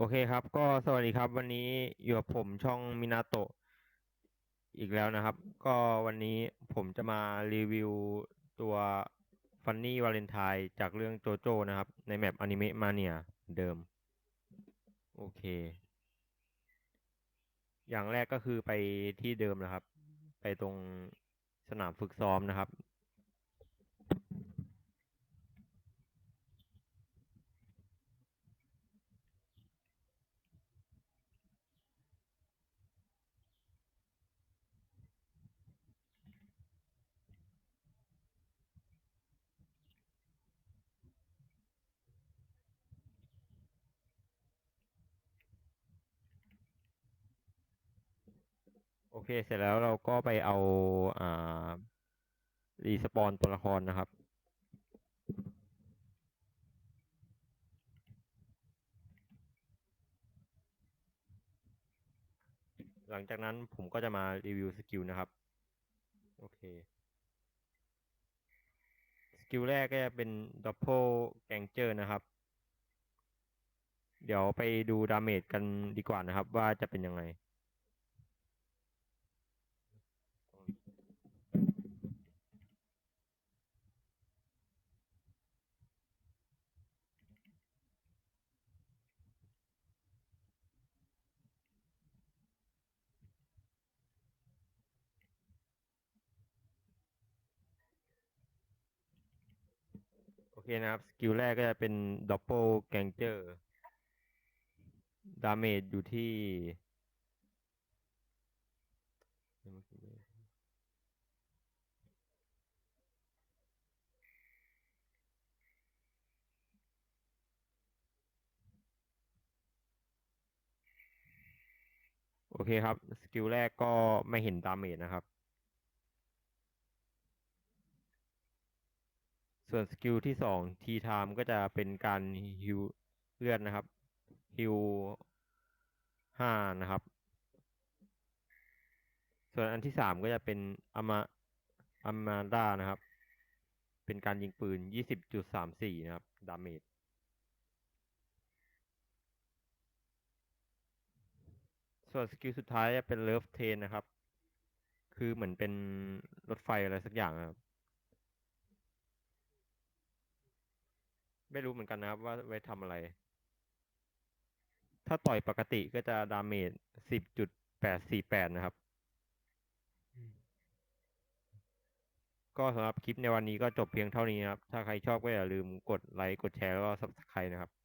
โอเคครับ ก็สวัสดีครับ วันนี้อยู่กับผมช่องมินาโตะอีกแล้วนะครับ ก็วันนี้ผมจะมารีวิวตัว Funny Valentine จากเรื่องโจโจ้นะครับ ในแมปอนิเมะมาเนียเดิม โอเค อย่างแรกก็คือไปที่เดิมนะครับ ไปตรงสนามฝึกซ้อมนะครับ โอเค เสร็จแล้วเราก็ไปเอาอ่ารีสปอนตัวละครนะครับ หลังจากนั้นผมก็จะมารีวิวสกิลนะครับ โอเค สกิลแรกก็จะเป็น Double Ganger นะครับ เดี๋ยวไปดูดาเมจกันดีกว่านะครับ ว่าจะเป็นยังไง เคนะครับ สกิลแรกก็จะเป็น Double Ganger ดาเมจอยู่ที่โอเคครับ สกิลแรกก็ไม่เห็นดาเมจนะครับ ส่วนสกิลที่สองทีไทม์ก็จะเป็นการฮิวเลือดนะครับฮิวห้านะครับ ส่วนอันที่สามก็จะเป็นอามาอามาดานะครับ เป็นการยิงปืนยี่สิบจุดสามสี่นะครับ ดาเมจส่วนสกิลสุดท้ายจะเป็นเลิฟเทนนะครับ คือเหมือนเป็นรถไฟอะไรสักอย่างนะครับ ไม่รู้เหมือนกันนะครับว่าไว้ทำอะไร ถ้าต่อยปกติก็จะดาเมจสิบจุดแปดสี่แปดนะครับ ก็สำหรับคลิปในวันนี้ก็จบเพียงเท่านี้นะครับ ถ้าใครชอบก็อย่าลืมกดไลค์ กดแชร์ แล้วก็ subscribe นะครับ